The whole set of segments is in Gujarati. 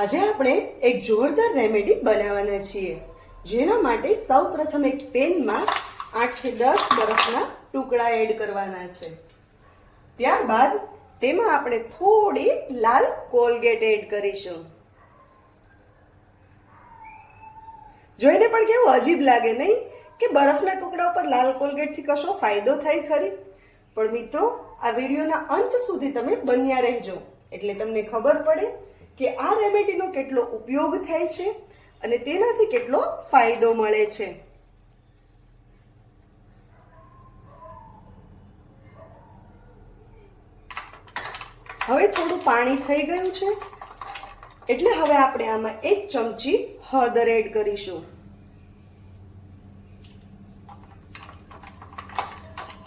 આજે આપણે એક જોરદાર રેમેડી બનાવવાના છીએ, જેના માટે સૌ પ્રથમ એક પેનમાં આઠથી દસ બરફના ટુકડા એડ કરવાના છે. ત્યારબાદ તેમાં આપણે થોડી લાલ કોલગેટ એડ કરીશું. જોઈને પણ કેવું અજીબ લાગે નહીં કે બરફના ટુકડા ઉપર લાલ કોલગેટથી કશો ફાયદો થાય ખરી? પણ મિત્રો, આ વિડીયોના અંત સુધી તમે બન્યા રહેજો. એટલે તમને ખબર પડે કે આ રેમેડીનો કેટલો ઉપયોગ થાય છે અને તેનાથી કેટલો ફાયદો મળે છે. હવે થોડું પાણી થઈ ગયું છે, એટલે હવે આપણે આમાં એક ચમચી હળદર એડ કરીશું.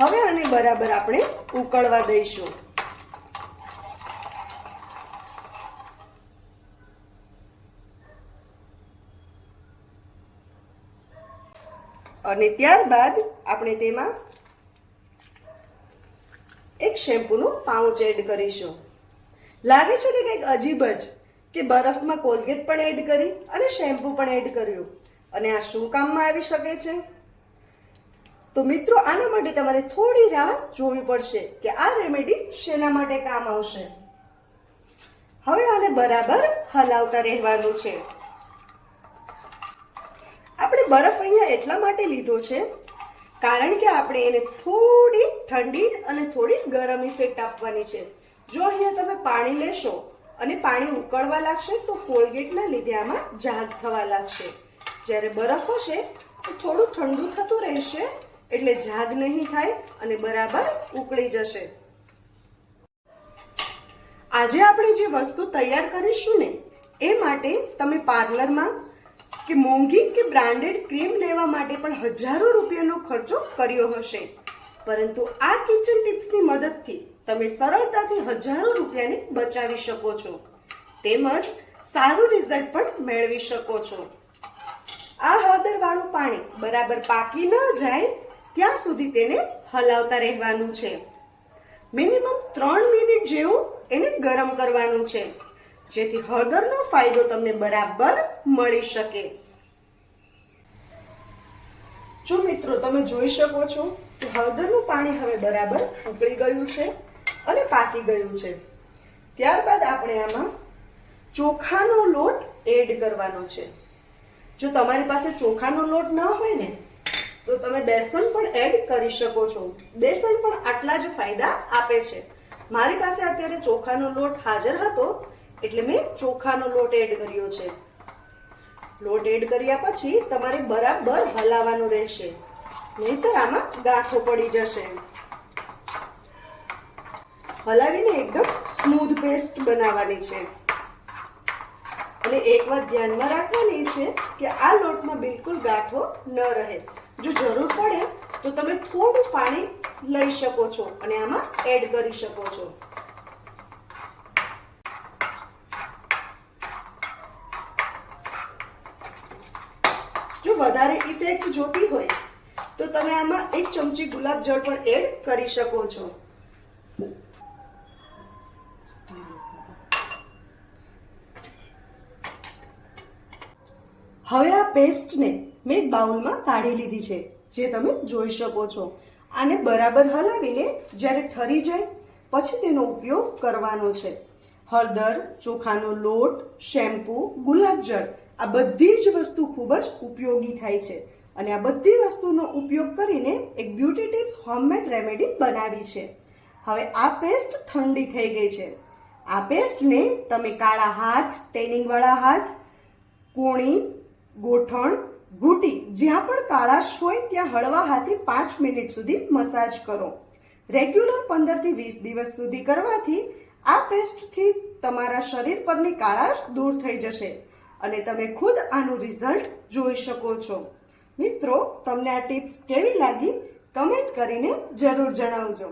હવે આને બરાબર આપણે ઉકળવા દઈશું. અને ત્યારબાદ આપણે તેમાં એક શેમ્પૂનું પાઉચ એડ કરીશું. લાગે છે ને કંઈક અજીબ જ કે બરફમાં કોલગેટ પણ એડ કરી અને શેમ્પૂ પણ એડ કર્યું. અને આ શું કામમાં આવી શકે છે? તો મિત્રો, આના માટે તમારે થોડી રાહ જોવી પડશે કે આ રેમેડી શેના માટે કામ આવશે. હવે આને બરાબર હલાવતા રહેવાનું છે. આપણે બરફ અહીંયા એટલા માટે લીધો છે કારણ કે આપણે એને થોડી ઠંડી અને થોડી ગરમ ઇફેક્ટ આપવાની છે. જો અહીંયા તમે પાણી લેશો અને પાણી ઉકળવા લાગશે તો કોલગેટના લીધે આમાં ઝાગ થવા લાગશે. જ્યારે બરફ હશે તો થોડું ઠંડુ થતું રહેશે એટલે ઝાગ નહીં થાય અને બરાબર ઉકળી જશે. આજે આપણે જે વસ્તુ તૈયાર કરીશું ને, એ માટે તમે પાર્લરમાં કે મોંઘી કે બ્રાન્ડેડ ક્રીમ લેવા માટે પણ હજારો રૂપિયાનો ખર્ચો કર્યો હશે. પરંતુ આ કિચન ટિપ્સની મદદથી તમે સરળતાથી હજારો રૂપિયાને બચાવી શકો છો. તેમજ સારું રિઝલ્ટ પણ મેળવી શકો છો. આ હળદર વાળું પાણી બરાબર પાકી ન જાય ત્યાં સુધી તેને હલાવતા રહેવાનું છે. મિનિમમ ત્રણ મિનિટ જેવું એને ગરમ કરવાનું છે. જેથી હળદરનો ફાયદો તમને બરાબર મળી શકે. જો મિત્રો તમે જોઈ શકો છો કે હળદરનું પાણી હવે બરાબર ઉકળી ગયું છે અને પાકી ગયું છે. ત્યારબાદ આપણે આમાં ચોખાનો લોટ એડ કરવાનો છે. જો તમારી પાસે ચોખાનો લોટ ન હોય ને, તો તમે બેસન પણ એડ કરી શકો છો. બેસન પણ આટલા જ ફાયદા આપે છે. મારી પાસે અત્યારે ચોખાનો લોટ હાજર હતો એટલે મેં ચોખાનો લોટ એડ કર્યો છે. લોટ એડ કર્યા પછી તમારે બરાબર હલાવવાનું રહેશે. નહીતર આમાં ગાંઠો પડી જશે. હલાવીને એકદમ સ્મૂધ પેસ્ટ બનાવવાની છે. અને એક વાત ધ્યાનમાં રાખવાની છે કે આ લોટમાં બિલકુલ ગાંઠો ન રહે. જો જરૂર પડે તો તમે થોડું પાણી લઈ શકો છો અને આમાં એડ કરી શકો છો. વધારે ઇફેક્ટ જોતી હોય, તો તમે આમાં એક ચમચી ગુલાબ જળ પણ એડ કરી શકો છો. હવે આ પેસ્ટને મેં એક બાઉલમાં કાઢી લીધી છે, જે તમે જોઈ શકો છો. આને બરાબર હલાવીને જ્યારે ઠરી જાય, પછી તેનો ઉપયોગ કરવાનો છે. હળદર, ચોખાનો લોટ, શેમ્પૂ ગુલાબજળ આ બધી જ વસ્તુ ખૂબ જ ઉપયોગી થાય છે. અને આ બધી વસ્તુનો ઉપયોગ કરીને એક બ્યુટી ટિપ્સ હોમમેડ રેમેડી બનાવી છે. હવે આ પેસ્ટ ઠંડી થઈ ગઈ છે. આ પેસ્ટને તમે કાળા હાથ ટેનિંગવાળા હાથ, કોણી, ગોઠણ, ઘૂંટી, જ્યાં પણ કાળાશ હોય ત્યાં હળવા હાથે પાંચ મિનિટ સુધી મસાજ કરો. રેગ્યુલર પંદરથી વીસ દિવસ સુધી કરવાથી આ પેસ્ટથી તમારા શરીર પરની કાળાશ દૂર થઈ જશે. અને તમે ખુદ આનું રિઝલ્ટ જોઈ શકો છો. મિત્રો, તમને આ ટિપ્સ કેવી લાગી? કમેન્ટ કરીને જરૂર જણાવજો.